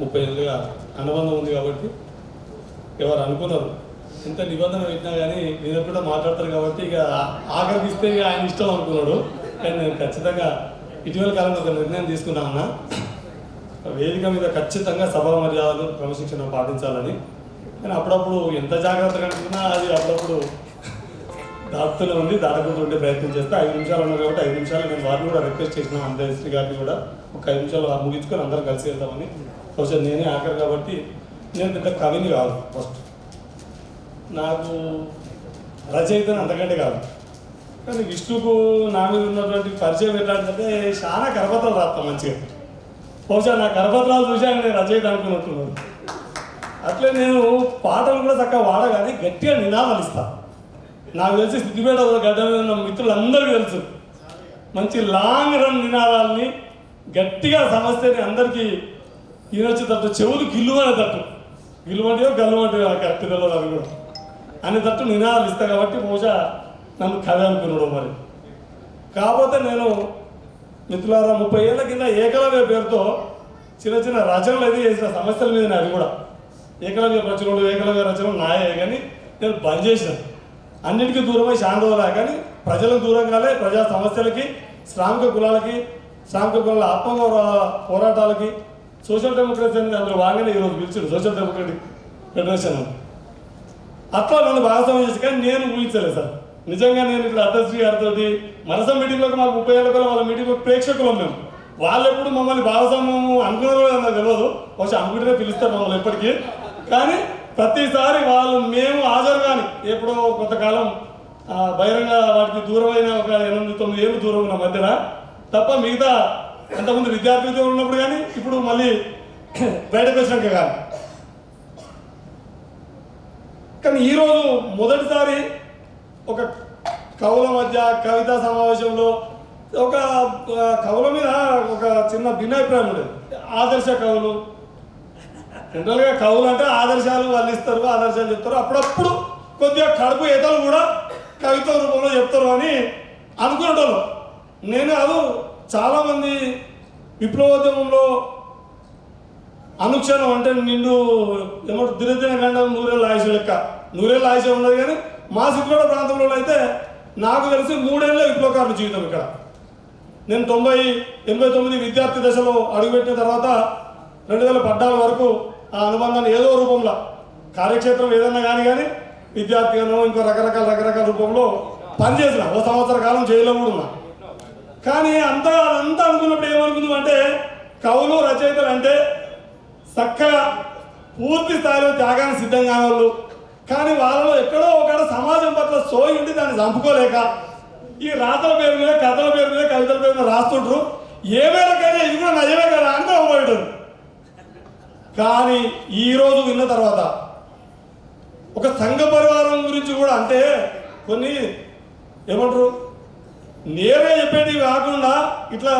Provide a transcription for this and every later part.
ముప్పై ఏళ్ళుగా అనుబంధం ఉంది కాబట్టి ఎవరు అనుకున్నారు. ఎంత నిబంధన పెట్టినా కానీ మీద కూడా మాట్లాడతారు కాబట్టి ఇక ఆఖరికి ఇస్తే ఇక ఆయన ఇష్టం అనుకున్నాడు. కానీ నేను ఖచ్చితంగా ఇటీవల కాలంలో ఒక నిర్ణయం తీసుకున్నా అన్న. వేదిక మీద ఖచ్చితంగా సభా మర్యాదలు క్రమశిక్షణ పాటించాలని. కానీ అప్పుడప్పుడు ఎంత జాగ్రత్తగా అనుకున్నా అది అప్పుడప్పుడు దాటుతూనే ఉంది దాటకుండా ఉండే ప్రయత్నం చేస్తే ఐదు నిమిషాలు ఉన్నారు కాబట్టి ఐదు నిమిషాలు నేను వారిని కూడా రిక్వెస్ట్ చేసిన. అందరి గారిని కూడా ఒక ఐదు నిమిషాలు వారు ముగించుకొని అందరం కలిసి వెళ్తామని బహుశా నేనే ఆఖరు కాబట్టి నేను పెద్ద కవిని కాదు ఫస్ట్ నాకు రచయితను అంతకంటే కాదు. కానీ విష్ణుకు నా మీద ఉన్నటువంటి పరిచయం ఎట్లాంటిదంటే చాలా కరపత్రాలు రాస్తాం మంచిగా. బహుశా నా కరపత్రాలు ఆయన నేను రచయిత అనుకున్నట్టున్నాను అట్లే నేను పాటలు కూడా చక్కగా వాడగానే గట్టిగా నినాదాలు ఇస్తాను నాకు తెలిసి సిద్దిపేట గడ్డ మీద ఉన్న మిత్రులందరికీ తెలుసు. మంచి లాంగ్ రన్ నినాదాలని గట్టిగా సమస్యని అందరికీ ఈయనొచ్చేటట్టు చెవులు గిల్లువనేటట్టు గిల్లువంటియో గల్లువంటియో కరెక్ట్ తెలియదు అది కూడా. అనేటట్టు నినాదాలు ఇస్తాను కాబట్టి బహుశా నన్ను కథ అనుకున్నాడు మరి. కాకపోతే నేను మిత్రులారా ముప్పై ఏళ్ళ కింద ఏకలవ్య పేరుతో చిన్న చిన్న రచనలు అది చేసిన సమస్యల మీద అది కూడా. ఏకలవ్య రచనలు ఏకలవ్య రచనలు నాయే కానీ నేను బంద్ చేశాను అన్నిటికీ దూరమై శాంతవరా కానీ ప్రజలకు దూరంగానే ప్రజా సమస్యలకి శ్రామిక కులాలకి శ్రామిక కులాల ఆత్మగౌరవ పోరాటాలకి సోషల్ డెమోక్రసీ అనేది అందులో బాగానే ఈరోజు పిలిచాడు సోషల్ డెమోక్రటిక్ ఫెడరేషన్. అట్లా నన్ను భాగస్వామ్యం చేసి కానీ నేను ఊహించలేదు సార్. నిజంగా నేను ఇట్లా అద్దశ్రీ గారితో మనస మీటింగ్లోకి మాకు ముప్పై ఏళ్ళ వాళ్ళ మీటింగ్లో ప్రేక్షకులం మేము. వాళ్ళు ఎప్పుడు మమ్మల్ని భాగస్వామ్యం అనుకున్నారో నాకు తెలియదు బహుశా అనుకుంటేనే పిలుస్తారు మమ్మల్ని ఎప్పటికీ. కానీ ప్రతిసారి వాళ్ళు మేము హాజరు కానీ ఎప్పుడో కొంతకాలం బహిరంగ వాటికి దూరమైన ఒక ఎనిమిది తొమ్మిది ఏళ్ళు దూరం ఉన్న మధ్యన తప్ప మిగతా అంతకుముందు విద్యార్థి ఉన్నప్పుడు కానీ ఇప్పుడు మళ్ళీ బయటకు వచ్చినాక కానీ కానీ ఈరోజు మొదటిసారి ఒక కవుల మధ్య కవితా సమావేశంలో ఒక కవుల మీద ఒక చిన్న భిన్నాభిప్రాయం ఉండేది. ఆదర్శ కవులు జనరల్గా కవులు అంటే ఆదర్శాలు వాళ్ళు ఇస్తారు ఆదర్శాలు చెప్తారు. అప్పుడప్పుడు కొద్దిగా కడుపు ఈతలు కూడా కవిత రూపంలో చెప్తారు అని అనుకునేటోళ్ళు. నేను అది చాలామంది విప్లవోద్యమంలో అనుక్షణం అంటే నిన్ను ఏమంటారు దినదిన గండం నూరేళ్ళ ఆయుష లెక్క. నూరేళ్ళ ఆయుష ఉన్నది కానీ మా సిద్ధిపేట ప్రాంతంలో అయితే నాకు తెలిసి మూడేళ్ళ విప్లవకారుల జీవితం ఇక్కడ. నేను తొంభై ఎనభై తొమ్మిది విద్యార్థి దశలో అడుగుపెట్టిన తర్వాత రెండు వేల పద్నాలుగు వరకు ఆ అనుబంధాన్ని ఏదో రూపంలో. కార్యక్షేత్రం ఏదన్నా కానీ కానీ విద్యార్థిగానో ఇంకో రకరకాల రకరకాల రూపంలో పనిచేసిన. ఓ సంవత్సర కాలం జైల్లో కూడా ఉన్నా. కానీ అంతా అదంతా అనుకున్నప్పుడు ఏమనుకుందాం అంటే కవులు రచయితలు అంటే చక్కగా పూర్తి స్థాయిలో త్యాగానికి సిద్ధంగా వాళ్ళు కానీ వాళ్ళలో ఎక్కడో ఒకడ సమాజం పట్ల సోయి ఉండి దాన్ని చంపుకోలేక ఈ రాతల పేరు మీద కథల పేరు మీద కవితల పేరు మీద రాస్తుంటారు ఏ మేరకైనా ఇది కూడా నయమే కదా అంటే అవ్వబడ్డారు కానీ ఈరోజు విన్న తర్వాత ఒక సంఘ పరివారం గురించి కూడా అంటే కొన్ని ఏమంటారు? నేనే చెప్పేటివి కాకుండా ఇట్లా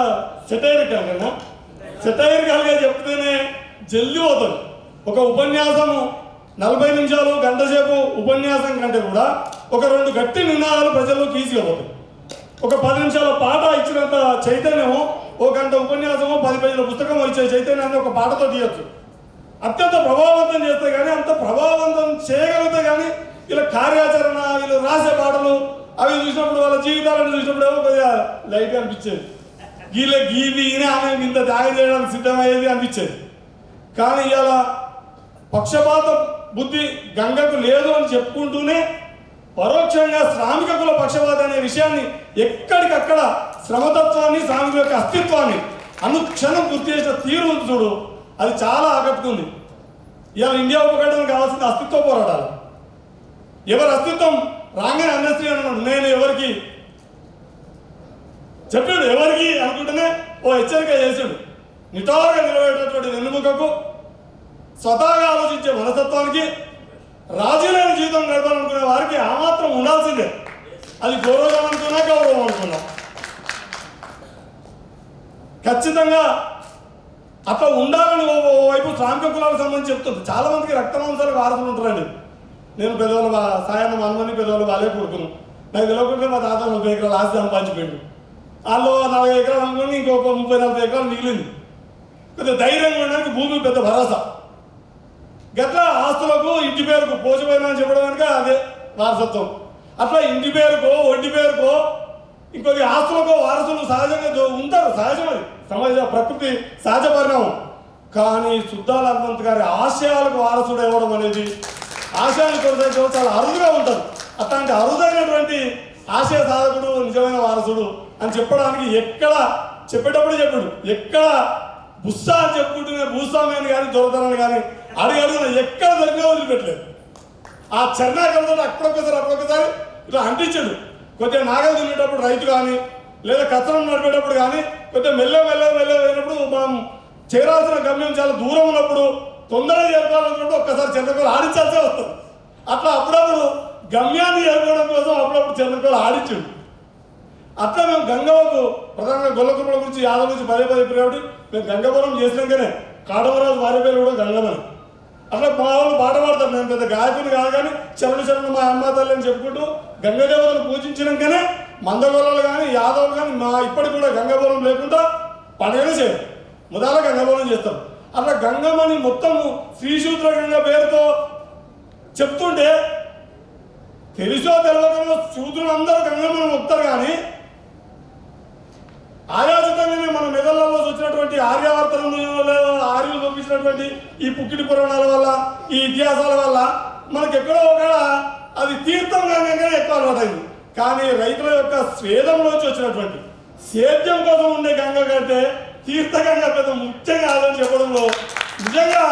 సెటైరికల్ కన్నా సెటైరికల్గా చెప్తేనే జల్లి పోతుంది ఒక ఉపన్యాసము నలభై నిమిషాలు గంట సేపు ఉపన్యాసం కంటే కూడా ఒక రెండు గట్టి నినాదాలు ప్రజల్లో తీసుకుపోతాయి ఒక పది నిమిషాల పాట ఇచ్చినంత చైతన్యము ఒక గంట ఉపన్యాసము పది పేజీల పుస్తకం ఇచ్చే చైతన్యాన్ని ఒక పాటతో తీయచ్చు. అత్యంత ప్రభావవంతం చేస్తే కానీ అంత ప్రభావవంతం చేయగలిగితే కానీ వీళ్ళ కార్యాచరణ వీళ్ళు రాసే పాటలు అవి చూసినప్పుడు వాళ్ళ జీవితాలను చూసినప్పుడు ఏమో కొద్దిగా లైట్ అనిపించేది. వీళ్ళ గీవి ఆమె ఇంత త్యాగం చేయడానికి సిద్ధమయ్యేది అనిపించేది. కానీ ఇవాళ పక్షపాత బుద్ధి గంగకు లేదు అని చెప్పుకుంటూనే పరోక్షంగా శ్రామిక కుల పక్షపాత అనే విషయాన్ని ఎక్కడికక్కడ శ్రమతత్వాన్ని శ్రామికుల యొక్క అస్తిత్వాన్ని అనుక్షణం గుర్తు చేసిన తీరు ఉంది చూడు. అది చాలా ఆకట్టుకుంది. ఇవాళ ఇండియా ఉపఖండానికి కావాల్సిన అస్తిత్వ పోరాటాలు. ఎవరి అస్తిత్వం రాగానే అన్నశ్రీ అన్నాడు. నేను ఎవరికి? చెప్పాడు ఎవరికి అనుకుంటేనే ఓ హెచ్చరిక చేశాడు. నిటారుగా నిలబడేటటువంటి వెన్నుముకకు స్వతహాగా ఆలోచించే మనస్తత్వానికి రాజీలేని జీవితం గడపాలనుకునే వారికి ఆ మాత్రం ఉండాల్సిందే. అది గౌరవం అనుకున్నా గౌరవం అనుకున్నా. ఖచ్చితంగా అట్లా ఉండాలని ఓ వైపు శ్రామిక కులాలకు సంబంధించి చెప్తుంది. చాలా మందికి రక్తమాంసాలు వారసులు ఉంటారండి. నేను పెద్దవాళ్ళు మా సాయాన్ని మనమని పెద్దవాళ్ళు వాళ్ళే కొడుకును నాకు తెలియకుండా మా తాత ముప్పై ఎకరాలు ఆస్తి సంపాదించిపోయిండు. వాళ్ళు నలభై ఎకరాలు అనుకుని ఇంకొక ముప్పై నలభై ఎకరాలు మిగిలింది. కొద్దిగా ధైర్యంగా ఉండడానికి భూమి పెద్ద భరోసా. గత ఆస్తులకు ఇంటి పేరుకు పోసిపోయినా అని చెప్పడం కనుక అదే వారసత్వం. అట్లా ఇంటి పేరుకో ఒంటి పేరుకో ఇంకొక ఆస్తులకు వారసులు సహజంగా ఉంటారు సహజం అది సమాజ ప్రకృతి సహజ పరిణామం కానీ సుద్దాల హనుమంత్ గారి ఆశయాలకు వారసుడు ఇవ్వడం అనేది ఆశయాలు కొనసాగించడం చాలా అరుదుగా ఉంటారు. అట్లాంటి అరుదైనటువంటి ఆశయ సాధకుడు నిజమైన వారసుడు అని చెప్పడానికి ఎక్కడ చెప్పేటప్పుడు చెప్పాడు. ఎక్కడ బుస్సా అని చెప్పుకుంటున్న భూస్వామ్యాన్ని కానీ దొరతనాన్ని కానీ అడిగి అడుగున ఎక్కడ దొరికినా వదిలిపెట్టలేదు. ఆ చర్నాకలతో అక్కడొక్కసారి అక్కడొక్కసారి ఇట్లా అంటించాడు. కొద్దిగా నాగలు దున్నేటప్పుడు రైతు కానీ లేదా కచ్చనం నడిపేటప్పుడు కానీ కొద్దిగా మెల్ల మెల్ల మెల్ల అయినప్పుడు మనం చేరాల్సిన గమ్యం చాలా దూరం ఉన్నప్పుడు తొందరగా చేరుకోవాలన్నప్పుడు ఒక్కసారి చంద్రకోలు ఆడించాల్సే వస్తుంది. అట్లా అప్పుడప్పుడు గమ్యాన్ని చేరుకోవడం కోసం అప్పుడప్పుడు చంద్రకోలు ఆడించాడు. అట్లా మేము గంగవకు ప్రధానంగా గొల్లకుమ్మల గురించి యాదవ్ గురించి పదే పదే కాబట్టి మేము గంగవరం చేసినాకనే కాడవరాజు వారి పేరు కూడా గంగమని అట్లా మా వాళ్ళు పాట పాడతారు. మేము పెద్ద గాయకులు కాదు కానీ చరణు చరణు మా అమ్మ తల్లి అని చెప్పుకుంటూ గంగదేవతను పూజించినాకనే మందగోళాలు కానీ యాదవులు కానీ మా ఇప్పటికి కూడా గంగబోలం లేకుండా పండుగనే చేయరు. ముదాల గంగవరం చేస్తారు. అట్లా గంగమ్మని మొత్తము శ్రీశూద్ర గంగ పేరుతో చెప్తుంటే తెలుసో తెలియకనో శూద్రులు అందరూ గంగమ్మని మొత్తారు కానీ ఆయాచితంగానే మన మెదళ్ళలో వచ్చినటువంటి ఆర్యావర్తనం ఆర్యులు పంపించినటువంటి ఈ పుక్కిడి పురాణాల వల్ల ఈ ఇతిహాసాల వల్ల మనకి ఎక్కడో ఒక అది తీర్థం గంగనే ఎక్కువ అలవాటైంది. కానీ రైతుల యొక్క స్వేదంలోంచి వచ్చినటువంటి సేద్యం కోసం ఉండే గంగ కంటే తీర్థగంగ పెద్ద ముఖ్యం కాదని చెప్పడంలో నిజంగా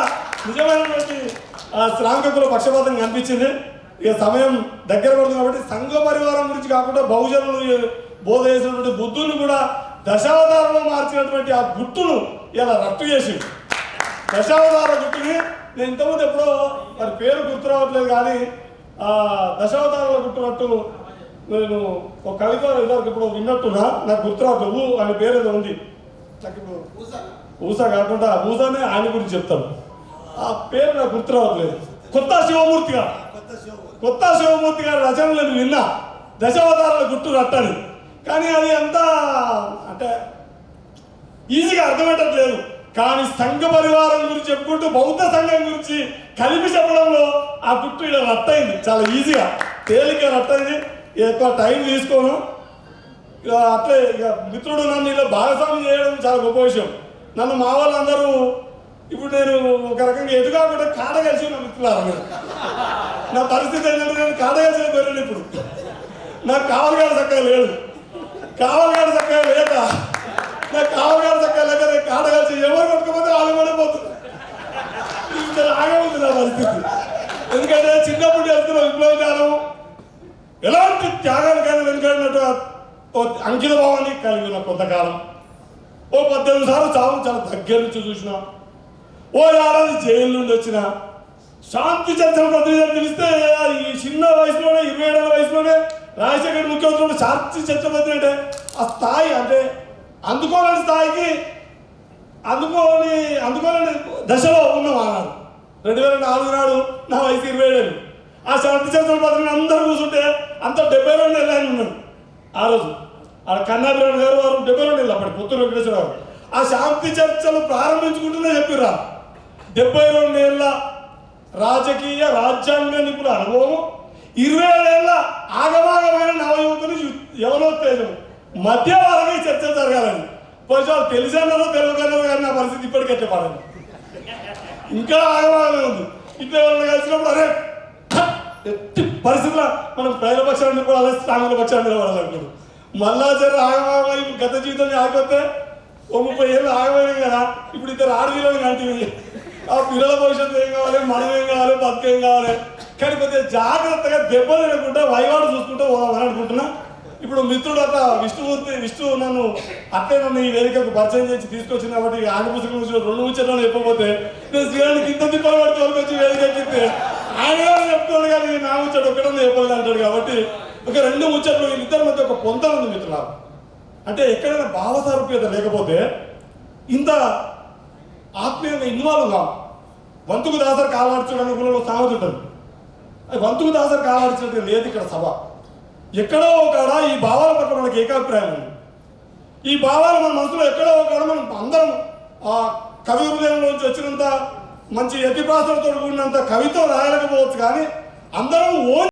నిజమైనటువంటి ఆ శ్రామికుల పక్షపాతం కనిపించింది. ఇక సమయం దగ్గర పడుతుంది కాబట్టి సంఘ పరివారం గురించి కాకుండా బహుజనులు బోధ చేసినటువంటి బుద్ధుని కూడా దశావతారంలో మార్చినటువంటి ఆ గుట్టును ఇలా రట్టు చేసి దశావతార గుట్టుని నేను ఇంతకుముందు ఎప్పుడో మరి పేరు గుర్తు రావట్లేదు కానీ ఆ దశావతారాల గుట్టు నేను ఒక కవిత ఇదివరకు ఇప్పుడు విన్నట్టున్నా. నాకు గుర్తు రావట్లేదు. ఆయన పేరు ఏదో ఉంది. నాకు ఇప్పుడు ఊస కాకుండా ఊసనే ఆయన గురించి చెప్తాను ఆ పేరు నాకు గుర్తు రావట్లేదు. కొత్త శివమూర్తి గారు. కొత్త శివమూర్తి గారి రచనలు నేను విన్నా. దశావతారాల గుట్టు రట్టని. కానీ అది అంతా అంటే ఈజీగా అర్థమయ్యేటట్లేదు కానీ సంఘ పరివారం గురించి చెప్పుకుంటూ బౌద్ధ సంఘం గురించి కలిపి చెప్పడంలో ఆ గుట్టు ఇలా రట్టయింది చాలా ఈజీగా. తేలిక రట్టయింది ఎక్కువ టైం తీసుకోను. ఇక అట్లే ఇక మిత్రుడు నన్ను ఇలా భాగస్వామ్యం చేయడం చాలా గొప్ప విషయం. నన్ను మా వాళ్ళందరూ ఇప్పుడు నేను ఒక రకంగా ఎదుగాకుండా కాడ కలిసి నా మిత్రులారా మీరు. నా పరిస్థితి ఏంటంటే నేను కాడ కలిసి ఇప్పుడు. నాకు కావలగాడు చక్కగా లేడు. కావాలి కాదు లేదా నాకు కావలగాడు చక్కగా లేక నేను కాడ కలిసి ఎవరు కొట్టుకోపోతే వాళ్ళు పడిపోతుంది ఇంత లాగే ఉంది నా పరిస్థితి ఎందుకంటే చిన్నప్పుడు చేస్తున్న విప్లవ ఎలాంటి త్యాగానికైనా వెనుకడినట్టు ఓ అంకిత భావాన్ని కలిగి ఉన్న కొంతకాలం. ఓ పద్దెనిమిది సార్లు చావు చాలా దగ్గర నుంచి చూసిన. ఓ ఏడాది జైలు నుండి వచ్చిన. శాంతి చర్చల ప్రతినిధి పిలిస్తే ఈ చిన్న వయసులోనే ఇరవై ఏడవ వయసులోనే రాజశేఖర్ ముఖ్యమంత్రి శాంతి చర్చల ప్రతినిధి అంటే ఆ స్థాయి అంటే అందుకోలేని స్థాయికి అందుకోని అందుకోలేని దశలో ఉన్నాం ఆనాడు రెండు వేల నాలుగు నాడు నా వయసు ఇరవై ఏడు ఆ శాంతి చేతుల పత్రిక అందరూ కూర్చుంటే అంత డెబ్బై రెండు వెళ్ళాను ఉన్నాను ఆ రోజు ఆ కన్నాభిరాణ్ గారు వారు డెబ్బై రెండు వెళ్ళి అప్పటి పుత్తూరు వెంకటేశ్వర గారు. ఆ శాంతి చర్చలు ప్రారంభించుకుంటూనే చెప్పిరా డెబ్బై రెండు ఏళ్ళ రాజకీయ రాజ్యాంగ నిపుణుల అనుభవం ఇరవై ఏళ్ళ ఆగమాగమైన నవయువకుని యవనోత్తేజం మధ్య వాళ్ళకి చర్చలు జరగాలని కొంచెం వాళ్ళు తెలిసానో తెలియకనో కానీ నా పరిస్థితి ఇప్పటికే పడదు ఇంకా ఆగమాగమే ఉంది ఇట్లా ఎవరైనా కలిసినప్పుడు అరే ఠక్ ఎత్తి పరిస్థితుల్లో మనం ప్రజల పక్షాన్ని నిలబడాలి సాంగుల పక్షాన్ని నిలబడాలనుకోడు మళ్ళా జర ఆగమాగమై గత జీవితం ఆగిపోతే ఓ ముప్పై ఏళ్ళు ఆగమైనాం కదా ఇప్పుడు ఇద్దరు ఆడపిల్లలు కంటిన్యూ ఆ పిల్లల భవిష్యత్తు ఏం కావాలి మనం ఏం కావాలి బతుకేం కావాలి? కానీ కొద్దిగా జాగ్రత్తగా దెబ్బలు తినకుండా వైవాడు చూసుకుంటూ పోదామని అనుకుంటున్నా. ఇప్పుడు మిత్రుడు అట్లా విష్ణుమూర్తి విష్ణువు నన్ను అట్లే నన్ను ఈ వేదికకు పరిచయం చేసి తీసుకొచ్చిన కాబట్టి ఆయన పుస్తకం నుంచి రెండు ముచ్చట్లు చెప్పకపోతే నేను శ్రీరానికి ఇంత తిప్పలు పడితే వరకు వచ్చి వేదిక ఎక్కితే ఆయన చెప్తాడు కానీ నా ముచ్చట ఒకటే చెప్పలేదు అంటాడు కాబట్టి ఒక రెండు ముచ్చట్లు ఇద్దరి మధ్య ఒక పొంత ఉంది మిత్రుల అంటే ఎక్కడైనా భావసారూప్యత లేకపోతే ఇంత ఆత్మీయంగా ఇన్వాల్వ్ కావు వంతుకు దాసరి కాలాడుచుడు అనుకున్న సామెత ఉంటుంది అది వంతుకు దాసరి కాలాడ్చినట్టు లేదు ఇక్కడ సభ. ఎక్కడో ఒకడ ఈ భావాల పట్ల మనకి ఏకాభిప్రాయం ఉంది. ఈ భావాలు మన మనసులో ఎక్కడో ఒకడ మనం అందరం ఆ కవి హృదయంలోంచి వచ్చినంత మంచి ఎతిపాసలతో కూడినంత కవితో రాయలేకపోవచ్చు కానీ అందరం ఓన్